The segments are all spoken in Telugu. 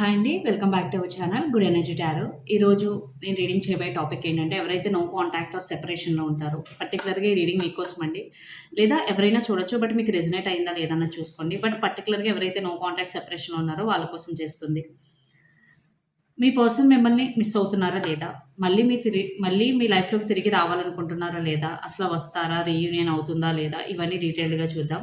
హాయ్ అండి welcome back to our channel good energy tarot ఈరోజు నేను రీడింగ్ చేయబోయే టాపిక్ ఏంటంటే ఎవరైతే నో కాంటాక్ట్ ఆర్ సెపరేషన్లో ఉంటారో పర్టికులర్గా ఈ రీడింగ్ మీకోసం అండి. లేదా ఎవరైనా చూడొచ్చు బట్ మీకు రెజినేట్ అయిందా లేదన్నా చూసుకోండి. బట్ పర్టికులర్గా ఎవరైతే నో కాంటాక్ట్ సెపరేషన్లో ఉన్నారో వాళ్ళ కోసం చేస్తుంది. మీ పర్సన్ మిమ్మల్ని మిస్ అవుతున్నారా లేదా? మళ్ళీ మీ తిరిగి మళ్ళీ మీ లైఫ్లోకి తిరిగి రావాలనుకుంటున్నారా లేదా? అసలు వస్తారా? రీయూనియన్ అవుతుందా లేదా? ఇవన్నీ డీటెయిల్డ్గా చూద్దాం.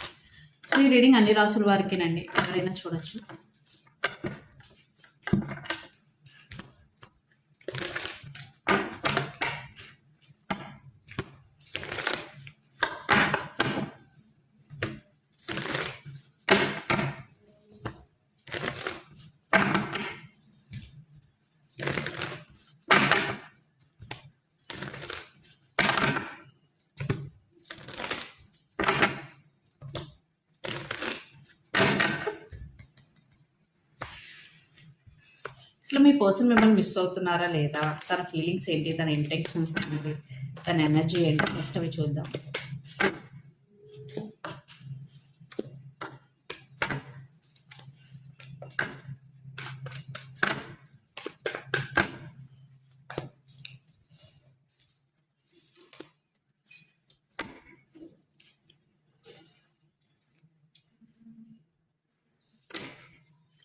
సో ఈ రీడింగ్ అన్ని రాసుల వారికేనండి. ఎవరైనా చూడొచ్చు. ఇట్లా మీ పర్సన్ మిమ్మల్ని మిస్ అవుతున్నారా లేదా? తన ఫీలింగ్స్ ఏంటి? తన ఇంటెన్షన్స్ ఏంటి? తన ఎనర్జీ ఏంటి? ఫస్ట్ అవి చూద్దాం.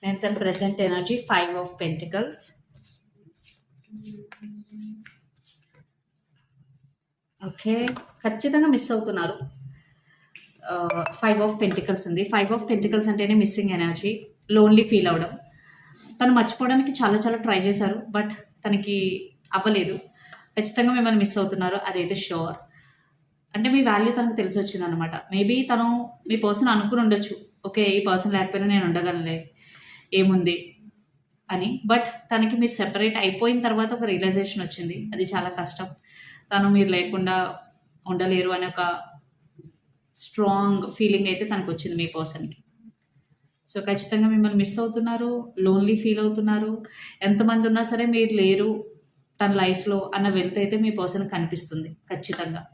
And then present energy five of pentacles. Okay ఖచ్చితంగా మిస్ అవుతున్నారు. ఫైవ్ ఆఫ్ పెంటికల్స్ ఉంది. ఫైవ్ ఆఫ్ పెంటికల్స్ అంటేనే మిస్సింగ్ ఎనర్జీ లోన్లీ ఫీల్ అవ్వడం. తను మర్చిపోవడానికి చాలా చాలా ట్రై చేశారు బట్ తనకి అవ్వలేదు. ఖచ్చితంగా మిమ్మల్ని మిస్ అవుతున్నారు అదైతే షూర్ అంటే మీ వాల్యూ తనకు తెలిసి వచ్చింది అనమాట మేబీ తను మీ పర్సన్ అనుకుని ఉండొచ్చు. ఓకే ఈ పర్సన్ లేకపోయినా నేను ఉండగలనులే. ఏముంది అని. బట్ తనకి మీరు సెపరేట్ అయిపోయిన తర్వాత ఒక రియలైజేషన్ వచ్చింది. అది చాలా కష్టం. తను మీరు లేకుండా ఉండలేరు అనే ఒక స్ట్రాంగ్ ఫీలింగ్ అయితే తనకు వచ్చింది మీ పర్సన్కి. సో ఖచ్చితంగా మిమ్మల్ని మిస్ అవుతున్నారు లోన్లీ ఫీల్ అవుతున్నారు. ఎంతమంది ఉన్నా సరే మీరు లేరు తన లైఫ్లో అన్న వెళ్తే అయితే మీ పర్సన్ కనిపిస్తుంది ఖచ్చితంగా.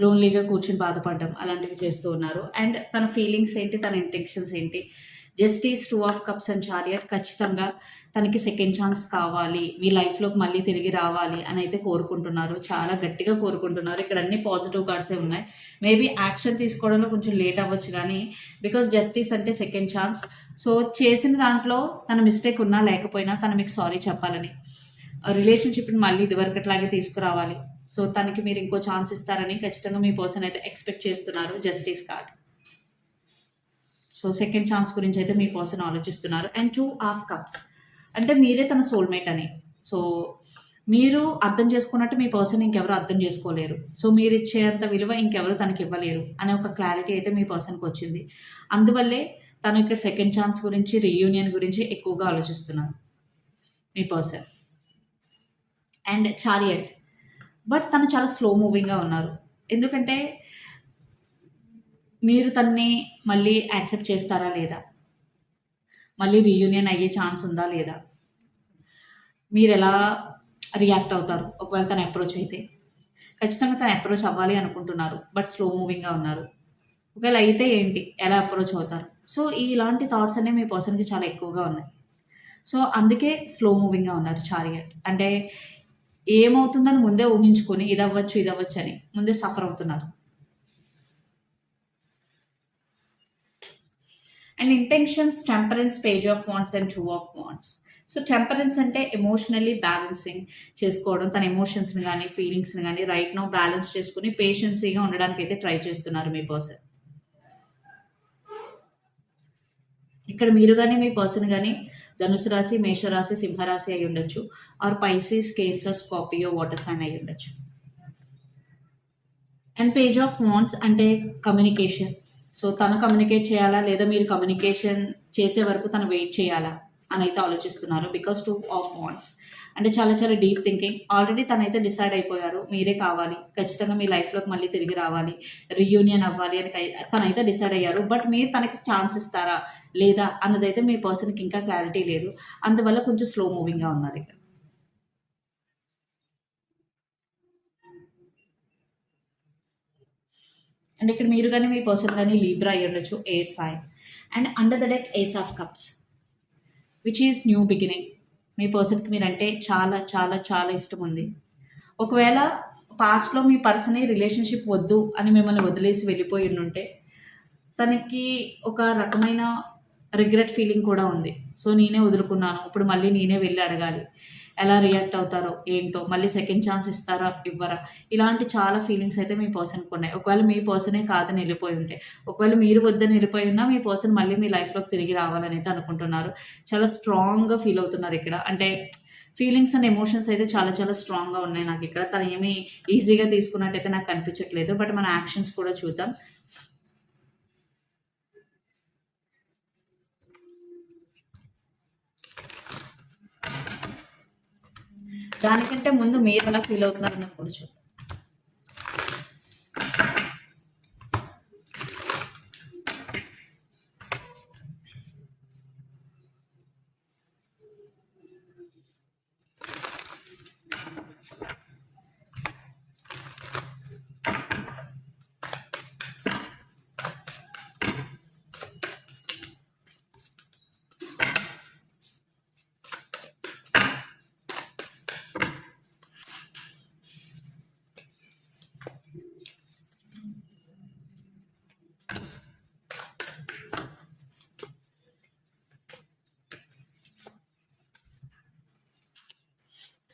లోన్లీగా కూర్చొని బాధపడడం అలాంటివి చేస్తూ ఉన్నారు. అండ్ తన ఫీలింగ్స్ ఏంటి? తన ఇంటెన్షన్స్ ఏంటి? Justice two of cups and chariot ఖచ్చితంగా తనకి సెకండ్ ఛాన్స్ కావాలి. మీ లైఫ్లోకి మళ్ళీ తిరిగి రావాలి అని అయితే కోరుకుంటున్నారు. చాలా గట్టిగా కోరుకుంటున్నారు. ఇక్కడ అన్ని పాజిటివ్ కార్డ్సే ఉన్నాయి. మేబీ యాక్షన్ తీసుకోవడంలో కొంచెం లేట్ అవ్వచ్చు కానీ బికాస్ జస్టిస్ అంటే సెకండ్ ఛాన్స్. సో చేసిన దాంట్లో తన మిస్టేక్ ఉన్నా లేకపోయినా తను మీకు సారీ చెప్పాలని. రిలేషన్షిప్ని మళ్ళీ ఇదివరకట్లాగే తీసుకురావాలి. సో తనకి మీరు ఇంకో ఛాన్స్ ఇస్తారని ఖచ్చితంగా మీ పర్సన్ అయితే ఎక్స్పెక్ట్ చేస్తున్నారు justice card. So second chance గురించి అయితే మీ పర్సన్ ఆలోచిస్తున్నారు. And two of cups. అంటే మీరే తన సోల్మేట్ అని. సో మీరు అర్థం చేసుకున్నట్టు మీ పర్సన్ ఇంకెవరు అర్థం చేసుకోలేరు. సో మీరు ఇచ్చేంత విలువ ఇంకెవరు తనకి ఇవ్వలేరు అనే ఒక క్లారిటీ అయితే మీ పర్సన్కి వచ్చింది. అందువల్లే తను ఇక్కడ సెకండ్ ఛాన్స్ గురించి రీయూనియన్ గురించి ఎక్కువగా ఆలోచిస్తున్నారు మీ పర్సన్. And chariot. బట్ తను చాలా స్లో మూవింగ్గా ఉన్నారు. ఎందుకంటే మీరు తన్ని మళ్ళీ యాక్సెప్ట్ చేస్తారా లేదా? మళ్ళీ రీయూనియన్ అయ్యే ఛాన్స్ ఉందా లేదా? మీరు ఎలా రియాక్ట్ అవుతారు? ఒకవేళ తను అప్రోచ్ అయితే. ఖచ్చితంగా తను అప్రోచ్ అవ్వాలి అనుకుంటున్నారు బట్ స్లో మూవింగ్గా ఉన్నారు. ఒకవేళ అయితే ఏంటి? ఎలా అప్రోచ్ అవుతారు? సో ఇలాంటి థాట్స్ అనేవి మీ పర్సన్కి చాలా ఎక్కువగా ఉన్నాయి. సో అందుకే స్లో మూవింగ్గా ఉన్నారు చారియట్. అంటే ఏమవుతుందని ముందే ఊహించుకొని ఇది అవ్వచ్చు ఇది అవ్వచ్చు అని ముందే సఫర్ అవుతున్నారు. And intentions temperance page of wands and two of wands so temperance అంటే ఎమోషనల్లీ బ్యాలెన్సింగ్ చేసుకోవడం తన ఎమోషన్స్ని కానీ ఫీలింగ్స్ని కానీ రైట్ నో బ్యాలెన్స్ చేసుకుని పేషెన్సీగా ఉండడానికి అయితే ట్రై చేస్తున్నారు మీ పర్సన్ ఇక్కడ మీరు కానీ మీ పర్సన్ కానీ ధనుసు రాశి మేషరాశి సింహరాశి అయి ఉండొచ్చు. Or Pisces Cancer Scorpio water sign అయి ఉండొచ్చు. అండ్ పేజ్ ఆఫ్ వాన్స్ అంటే కమ్యూనికేషన్ సో తను కమ్యూనికేట్ చేయాలా? లేదా మీరు కమ్యూనికేషన్ చేసే వరకు తను వెయిట్ చేయాలా? అని అయితే ఆలోచిస్తున్నారు బికాస్ టూ ఆఫ్ వాంట్స్ అంటే చాలా చాలా డీప్ థింకింగ్ ఆల్రెడీ తనైతే డిసైడ్ అయిపోయారు మీరే కావాలి ఖచ్చితంగా మీ లైఫ్లోకి మళ్ళీ తిరిగి రావాలి రియూనియన్ అవ్వాలి అని తనైతే డిసైడ్ అయ్యారు. బట్ మీరు తనకి ఛాన్స్ ఇస్తారా? లేదా? అన్నదైతే మీ పర్సన్కి ఇంకా క్లారిటీ లేదు. అందువల్ల కొంచెం స్లో మూవింగ్గా ఉన్నారు ఇక్కడ. అండ్ ఇక్కడ మీరు కానీ మీ పర్సన్ కానీ లీబ్రా అయ్యి ఉండొచ్చు air sign and under the deck ace of cups which is new beginning మీ పర్సన్కి మీరంటే చాలా చాలా చాలా ఇష్టం ఉంది ఒకవేళ పాస్ట్లో మీ పర్సన్ రిలేషన్షిప్ వద్దు అని మిమ్మల్ని వదిలేసి వెళ్ళిపోయి ఉంటే తనకి ఒక రకమైన రిగ్రెట్ ఫీలింగ్ కూడా ఉంది. సో నేనే వదులుకున్నాను. ఇప్పుడు మళ్ళీ నేనే వెళ్ళి అడగాలి. ఎలా రియాక్ట్ అవుతారో ఏంటో మళ్ళీ సెకండ్ ఛాన్స్ ఇస్తారా ఇవ్వరా? ఇలాంటి చాలా ఫీలింగ్స్ అయితే మీ పర్సన్కి ఉన్నాయి. ఒకవేళ మీ పర్సనే కాదని వెళ్ళిపోయి ఉంటే ఒకవేళ మీరు వద్దని వెళ్ళిపోయి ఉన్నా మీ పర్సన్ మళ్ళీ మీ లైఫ్లోకి తిరిగి రావాలని అయితే అనుకుంటున్నారు. చాలా స్ట్రాంగ్గా ఫీల్ అవుతున్నారు ఇక్కడ. అంటే ఫీలింగ్స్ అండ్ ఎమోషన్స్ అయితే చాలా చాలా స్ట్రాంగ్గా ఉన్నాయి నాకు ఇక్కడ. తను ఏమీ ఈజీగా తీసుకున్నట్టయితే నాకు కనిపించట్లేదు బట్ మన యాక్షన్స్ కూడా చూద్దాం. దానికంటే ముందు మీరు ఎలా ఫీల్ అవుతున్నారు అన్నది కూడా చూద్దాం.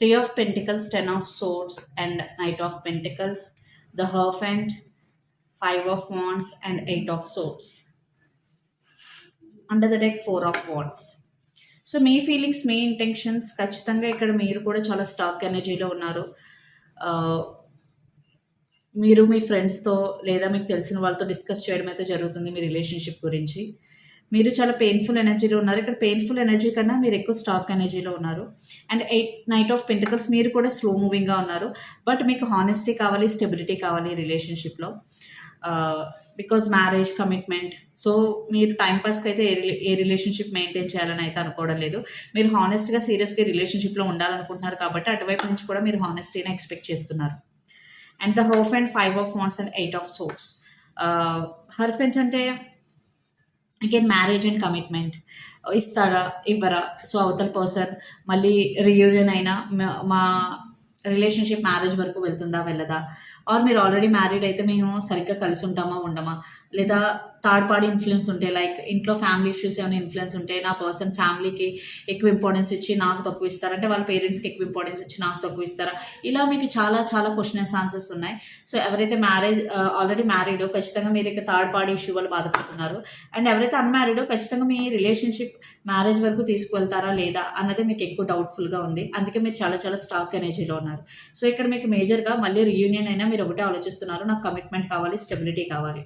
Three of pentacles ten of swords and knight of pentacles the hierophant and five of wands and eight of swords under the deck four of wands so me feelings మీ ఇంటెన్షన్స్ ఖచ్చితంగా ఇక్కడ మీరు కూడా చాలా స్టాక్ ఎనర్జీలో ఉన్నారు. మీరు మీ ఫ్రెండ్స్తో లేదా మీకు తెలిసిన వాళ్ళతో డిస్కస్ చేయడం అయితే జరుగుతుంది మీ రిలేషన్షిప్ గురించి. మీరు చాలా పెయిన్ఫుల్ ఎనర్జీలో ఉన్నారు. ఇక్కడ పెయిన్ఫుల్ ఎనర్జీ కన్నా మీరు ఎక్కువ స్టాక్ ఎనర్జీలో ఉన్నారు. And eight knight of pentacles మీరు కూడా స్లో మూవింగ్గా ఉన్నారు. బట్ మీకు హానెస్టీ కావాలి స్టెబిలిటీ కావాలి రిలేషన్షిప్లో బికాజ్ మ్యారేజ్ కమిట్మెంట్ సో మీరు టైంపాస్కి అయితే a rela- a relationship maintain చేయాలని అయితే అనుకోవడం లేదు. మీరు హానెస్ట్గా సీరియస్గా రిలేషన్షిప్లో ఉండాలనుకుంటున్నారు కాబట్టి అటువైపు నుంచి కూడా మీరు హానెస్టీని ఎక్స్పెక్ట్ చేస్తున్నారు. And the hierophant and five of wands and eight of swords hierophant అంటే అగైన్ మ్యారేజ్ అండ్ కమిట్మెంట్ ఇస్తాడా? ఇవ్వరా? సో అవతల పర్సన్ మళ్ళీ రియూనియన్ అయినా మా- మా రిలేషన్షిప్ మ్యారేజ్ వరకు వెళ్తుందా? వెళ్ళదా? ఆర్ మీరు ఆల్రెడీ మ్యారీడ్ అయితే మేము సరిగ్గా కలిసి ఉంటామా ఉండమా? లేదా థర్డ్ పార్టీ ఇన్ఫ్లుయెన్స్ ఉంటే లైక్ ఇంట్లో ఫ్యామిలీ ఇష్యూస్ ఏమైనా ఇన్ఫ్లుయెన్స్ ఉంటే నా పర్సన్ ఫ్యామిలీకి ఎక్కువ ఇంపార్టెన్స్ ఇచ్చి నాకు తక్కువ ఇస్తారా? అంటే వాళ్ళ పేరెంట్స్కి ఎక్కువ ఇంపార్టెన్స్ ఇచ్చి నాకు తక్కువ ఇస్తారా? ఇలా మీకు చాలా చాలా క్వశ్చన్స్ ఆన్సర్స్ ఉన్నాయి. సో ఎవరైతే మ్యారేజ్ ఆల్రెడీ మ్యారీడో ఖచ్చితంగా మీరు ఇక థర్డ్ పార్టీ ఇష్యూ వల్ల బాధపడుతున్నారు. అండ్ ఎవరైతే అన్మ్యారీడో ఖచ్చితంగా మీ రిలేషన్షిప్ మ్యారేజ్ వరకు తీసుకువెళ్తారా లేదా? అన్నది మీకు ఎక్కువ డౌట్ఫుల్గా ఉంది. అందుకే మీరు చాలా చాలా స్టాక్ ఎనర్జీలో ఉన్నారు. సో ఇక్కడ మీకు మేజర్గా మళ్ళీ రియూనియన్ అయినా మీరు ఒకటే ఆలోచిస్తున్నారు నాకు కమిట్మెంట్ కావాలి స్టెబిలిటీ కావాలి.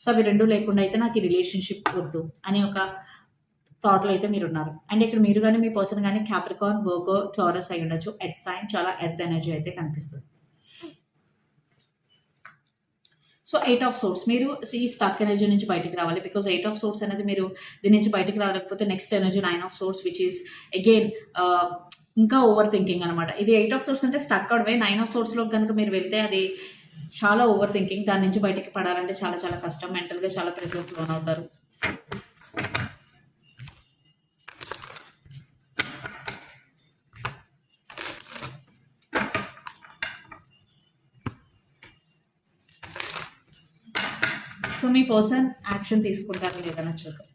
సో అవి రెండు లేకుండా అయితే నాకు ఈ రిలేషన్షిప్ వద్దు అని ఒక థాట్లో అయితే మీరు ఉన్నారు అండ్ ఇక్కడ మీరు కానీ మీ పర్సన్ కానీ క్యాప్రికాన్ బోగో టోరస్ అయి ఉండొచ్చు. ఎట్ సైన్ చాలా ఎర్త్ ఎనర్జీ అయితే కనిపిస్తుంది. సో ఎయిట్ ఆఫ్ సోర్స్ మీరు ఈ స్టక్ ఎనర్జీ నుంచి బయటికి రావాలి. బికాజ్ ఎయిట్ ఆఫ్ సోర్స్ అనేది మీరు దీని నుంచి బయటకు రాలేకపోతే next energy nine of swords which is again ఇంకా ఓవర్ థింకింగ్ అనమాట ఇది ఎయిట్ ఆఫ్ సోర్స్ అంటే స్టక్ అవడమే నైన్ ఆఫ్ సోర్స్లో కనుక మీరు వెళ్తే అది చాలా ఓవర్ థింకింగ్ దాని నుంచి బయటికి పడాలంటే చాలా చాలా కష్టం. మెంటల్గా చాలా ప్రెషర్కి లోన్ అవుతారు. సో మీ పర్సన్ యాక్షన్ తీసుకుంటారా లేదన్నా చూద్దాం.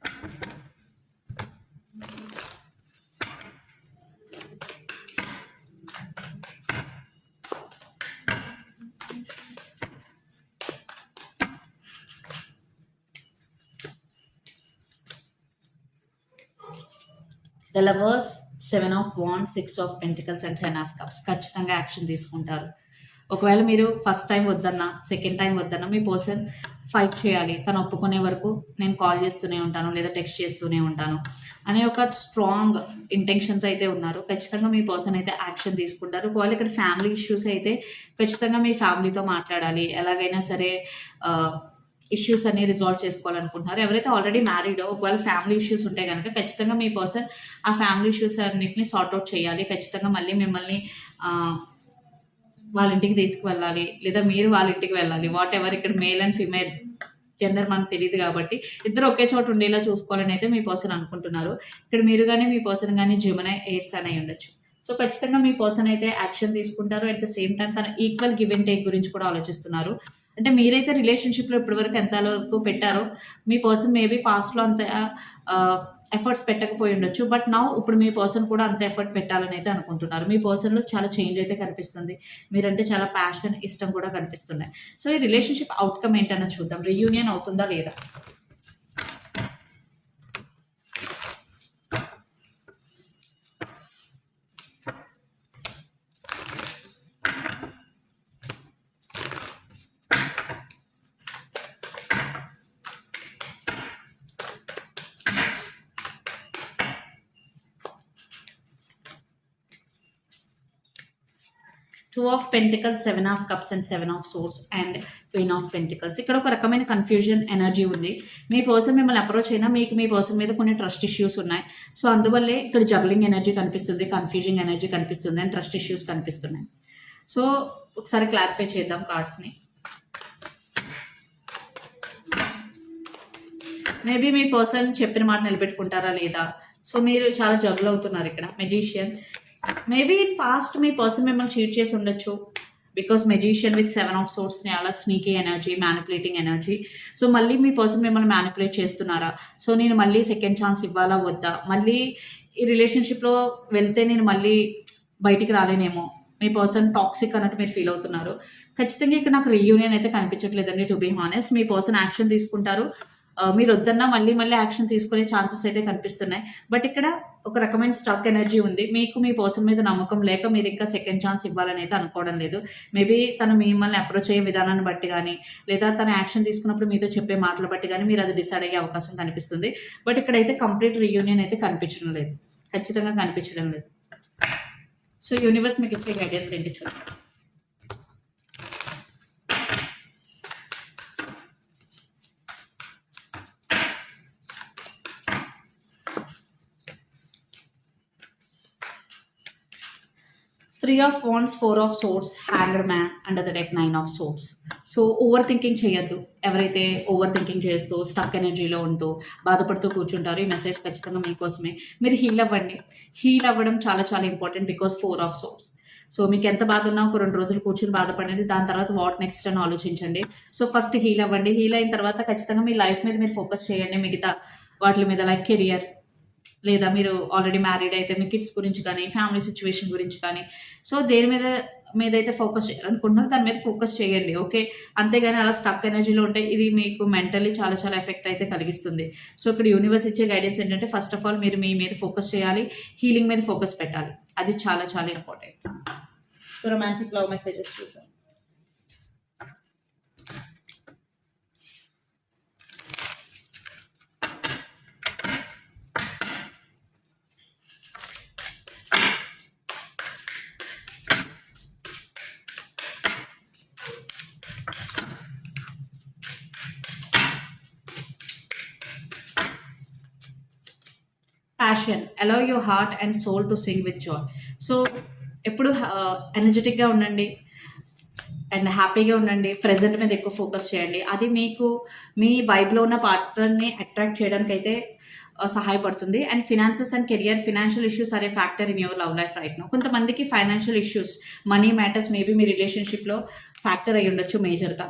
The lovers seven of van six of pentacles and ten of cups ఖచ్చితంగా యాక్షన్ తీసుకుంటారు. ఒకవేళ మీరు ఫస్ట్ టైం వద్దన్నా సెకండ్ టైం వద్దన్నా మీ పర్సన్ ఫైట్ చేయాలి. తను ఒప్పుకునే వరకు నేను కాల్ చేస్తూనే ఉంటాను లేదా టెక్స్ట్ చేస్తూనే ఉంటాను అనే ఒక స్ట్రాంగ్ ఇంటెన్షన్తో అయితే ఉన్నారు. ఖచ్చితంగా మీ పర్సన్ అయితే యాక్షన్ తీసుకుంటారు. ఒకవేళ ఇక్కడ ఫ్యామిలీ ఇష్యూస్ అయితే ఖచ్చితంగా మీ ఫ్యామిలీతో మాట్లాడాలి. ఎలాగైనా సరే ఇష్యూస్ అన్ని రిజాల్వ్ చేసుకోవాలనుకుంటున్నారు. ఎవరైతే ఆల్రెడీ మ్యారీడో ఒకవేళ ఫ్యామిలీ ఇష్యూస్ ఉంటే కనుక ఖచ్చితంగా మీ పర్సన్ ఆ ఫ్యామిలీ ఇష్యూస్ అన్నింటినీ సార్ట్అవుట్ చేయాలి. ఖచ్చితంగా మళ్ళీ మిమ్మల్ని వాళ్ళ ఇంటికి తీసుకువెళ్ళాలి. లేదా మీరు వాళ్ళ ఇంటికి వెళ్ళాలి. వాట్ ఎవర్ ఇక్కడ మేల్ అండ్ ఫీమేల్ జెండర్ మనకు తెలియదు కాబట్టి ఇద్దరు ఒకే చోట ఉండేలా చూసుకోవాలని అయితే మీ పర్సన్ అనుకుంటున్నారు. ఇక్కడ మీరు కానీ మీ పర్సన్ కానీ జమున ఎయిర్స్ అని ఉండొచ్చు. సో ఖచ్చితంగా మీ పర్సన్ అయితే యాక్షన్ తీసుకుంటారు. అట్ ద సేమ్ టైం తన ఈక్వల్ గివ్ అండ్ టేక్ గురించి కూడా ఆలోచిస్తున్నారు. అంటే మీరైతే రిలేషన్షిప్లో ఇప్పటివరకు ఎంత వరకు పెట్టారో మీ పర్సన్ మేబీ పాస్ట్లో అంత ఎఫర్ట్స్ పెట్టకపోయి ఉండొచ్చు. బట్ నా ఇప్పుడు మీ పర్సన్ కూడా అంత ఎఫర్ట్ పెట్టాలని అయితే అనుకుంటున్నారు. మీ పర్సన్లో చాలా చేంజ్ అయితే కనిపిస్తుంది. మీరంటే చాలా ప్యాషన్ ఇష్టం కూడా కనిపిస్తున్నాయి. సో ఈ రిలేషన్షిప్ అవుట్కమ్ ఏంటన్నా చూద్దాం. రీయూనియన్ అవుతుందా లేదా? Two of pentacles seven of cups and seven of swords and queen of pentacles ఇక్కడ ఒక రకమైన కన్ఫ్యూజన్ ఎనర్జీ ఉంది. మీ పర్సన్ మిమ్మల్ని అప్రోచ్ అయినా మీకు మీ పర్సన్ మీద కొన్ని ట్రస్ట్ ఇష్యూస్ ఉన్నాయి. సో అందువల్లే ఇక్కడ జగ్లింగ్ ఎనర్జీ కనిపిస్తుంది కన్ఫ్యూజింగ్ ఎనర్జీ కనిపిస్తుంది అండ్ ట్రస్ట్ ఇష్యూస్ కనిపిస్తున్నాయి. సో ఒకసారి క్లారిఫై చేద్దాం కార్డ్స్ని మేబీ మీ పర్సన్ చెప్పిన మాట నిలబెట్టుకుంటారా లేదా? సో మీరు చాలా జగ్లు అవుతున్నారు ఇక్కడ. మెజీషియన్ మేబీ ఇన్ పాస్ట్ మీ పర్సన్ మిమ్మల్ని చీట్ చేసి ఉండొచ్చు. Because magician with seven of సోర్స్ని అలా sneaky energy manipulating energy. So మళ్ళీ మీ పర్సన్ మిమ్మల్ని మ్యానిపులేట్ చేస్తున్నారా? సో నేను మళ్ళీ సెకండ్ ఛాన్స్ ఇవ్వాలా వద్దా? మళ్ళీ ఈ రిలేషన్షిప్లో వెళ్తే నేను మళ్ళీ బయటికి రాలేనేమో? మీ పర్సన్ టాక్సిక్ అన్నట్టు మీరు ఫీల్ అవుతున్నారు. ఖచ్చితంగా ఇక్కడ నాకు రీయూనియన్ అయితే కనిపించట్లేదండి టు బీ హానెస్ట్ మీ పర్సన్ యాక్షన్ తీసుకుంటారు. మీరు వద్దన్నా మళ్ళీ మళ్ళీ యాక్షన్ తీసుకునే ఛాన్సెస్ అయితే కనిపిస్తున్నాయి. బట్ ఇక్కడ ఒక రకమైన స్టాక్ ఎనర్జీ ఉంది. మీకు మీ పర్సన్ మీద నమ్మకం లేక మీరు ఇంకా సెకండ్ ఛాన్స్ ఇవ్వాలని అయితే అనుకోవడం లేదు. మేబీ తను మిమ్మల్ని అప్రోచ్ అయ్యే విధానాన్ని బట్టి కానీ లేదా తన యాక్షన్ తీసుకున్నప్పుడు మీతో చెప్పే మాటలు బట్టి కానీ మీరు అది డిసైడ్ అయ్యే అవకాశం కనిపిస్తుంది. బట్ ఇక్కడైతే కంప్లీట్ రీయూనియన్ అయితే కనిపించడం లేదు. ఖచ్చితంగా కనిపించడం లేదు. సో యూనివర్స్ మీకు ఇచ్చే గైడెన్స్ ఏంటి చూద్దాం. Three of wands four of swords hanger man under the deck nine of swords so over thinking చేయొద్దు. ఎవరైతే ఓవర్ థింకింగ్ చేస్తూ స్టక్ ఎనర్జీలో ఉంటూ బాధపడుతూ కూర్చుంటారో ఈ మెసేజ్ ఖచ్చితంగా మీకోసమే. మీరు హీల్ అవ్వండి. హీల్ అవ్వడం చాలా చాలా important because four of swords so మీకు ఎంత బాధ ఉన్నా ఒక రెండు రోజులు కూర్చుని బాధపడండి. దాని తర్వాత వాట్ నెక్స్ట్ అని ఆలోచించండి. సో ఫస్ట్ హీల్ అవ్వండి. హీల్ అయిన తర్వాత ఖచ్చితంగా మీ లైఫ్ మీద మీరు ఫోకస్ చేయండి. మిగతా వాటి మీద లైక్ కెరియర్ లేదా మీరు ఆల్రెడీ మ్యారీడ్ అయితే మీ కిడ్స్ గురించి కానీ ఫ్యామిలీ సిచ్యువేషన్ గురించి కానీ సో దేని మీద మీద అయితే ఫోకస్ చేయాలనుకుంటున్నారో దాని మీద ఫోకస్ చేయండి ఓకే అంతేగాని అలా స్టక్ ఎనర్జీలో ఉంటే ఇది మీకు మెంటల్లీ చాలా చాలా ఎఫెక్ట్ అయితే కలిగిస్తుంది. సో ఇక్కడ యూనివర్స్ ఇచ్చే గైడెన్స్ ఏంటంటే ఫస్ట్ ఆఫ్ ఆల్ మీరు మీ మీద ఫోకస్ చేయాలి హీలింగ్ మీద ఫోకస్ పెట్టాలి. అది చాలా చాలా important so romantic love messages చూద్దాం. Passion allow your heart and soul to sing with joy so ఎప్పుడు uh, ఎనర్జెటిక్గా ఉండండి అండ్ హ్యాపీగా ఉండండి. ప్రజెంట్ మీద ఎక్కువ ఫోకస్ చేయండి. అది మీకు మీ వైబ్లో ఉన్న పార్ట్నర్ని అట్రాక్ట్ చేయడానికి అయితే uh, సహాయపడుతుంది. And finances and career financial issues are a factor in your love life right no కొంతమందికి financial issues money matters maybe మీ రిలేషన్షిప్లో ఫ్యాక్టర్ అయ్యి ఉండొచ్చు మేజర్గా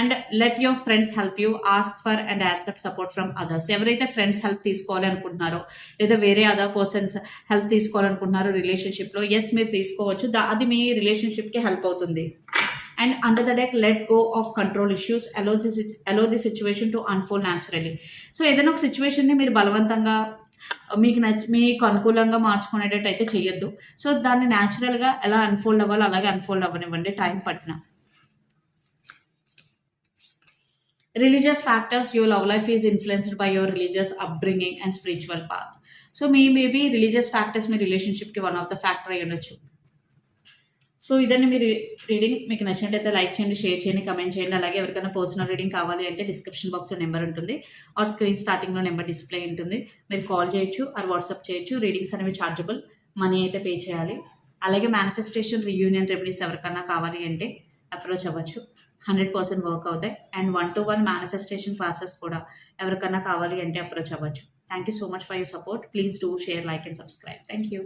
and let your friends help you ask for and accept support from others ఎవరైతే ఫ్రెండ్స్ హెల్ప్ తీసుకోవాలి అనుకుంటున్నారో లేదా వేరే అదర్ పర్సన్స్ హెల్ప్ తీసుకోవాలనుకుంటున్నారో రిలేషన్షిప్లో ఎస్ మీరు తీసుకోవచ్చు. దా అది మీ రిలేషన్షిప్కి హెల్ప్ అవుతుంది. And under the deck let go of control issues allow the allow the situation to unfold naturally so ఏదైనా ఒక సిచ్యువేషన్ని మీరు బలవంతంగా మీకు నచ్చ మీకు అనుకూలంగా మార్చుకునేటట్టు అయితే చెయ్యొద్దు. సో దాన్ని న్యాచురల్గా ఎలా అన్ఫోల్డ్ అవ్వాలో అలాగే అన్ఫోల్డ్ అవ్వనివ్వండి. టైం పట్టిన. Religious factors your love life is influenced by your religious upbringing and spiritual path so me maybe religious factors మీ రిలేషన్షిప్కి వన్ ఆఫ్ ద ఫ్యాక్టర్ అయి ఉండొచ్చు. సో ఇదండి మీరు రీడింగ్ మీకు నచ్చినట్టయితే లైక్ చేయండి షేర్ చేయండి కమెంట్ చేయండి. అలాగే ఎవరికైనా పర్సనల్ రీడింగ్ కావాలి అంటే డిస్క్రిప్షన్ బాక్స్లో నెంబర్ ఉంటుంది. ఆర్ స్క్రీన్ స్టార్టింగ్లో నెంబర్ డిస్ప్లే ఉంటుంది. మీరు కాల్ చేయొచ్చు ఆర్ వాట్సాప్ చేయొచ్చు. రీడింగ్స్ అనేవి చార్జబుల్ మనీ అయితే పే చేయాలి. అలాగే మేనిఫెస్టేషన్ రీయూనియన్ రెమెడీస్ ఎవరికైనా కావాలి అంటే అప్రోచ్ అవ్వచ్చు. హండ్రెడ్ పర్సెంట్ వర్క్ అవుతాయి. And one to one manifestation classes కూడా ఎవరికైనా కావాలి అంటే అప్రోచ్ అవ్వచ్చు. Thank you so much for your support please do share like and subscribe thank you